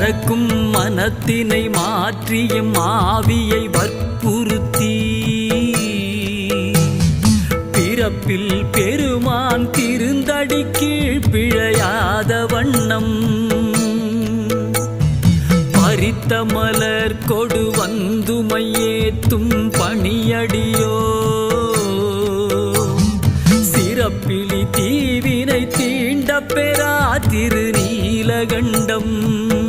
பறக்கும் மனத்தினை மாற்றியும் ஆவியை வற்புறுத்தி. பிறப்பில் பெருமான் திருந்தடி கீழ் பிழையாத வண்ணம். பறித்த மலர் கொடு வந்துமையேத்தும் பணியடியோ. சிறப்பிலி தீவினை தீண்ட பெறா திருநீலகண்டம்.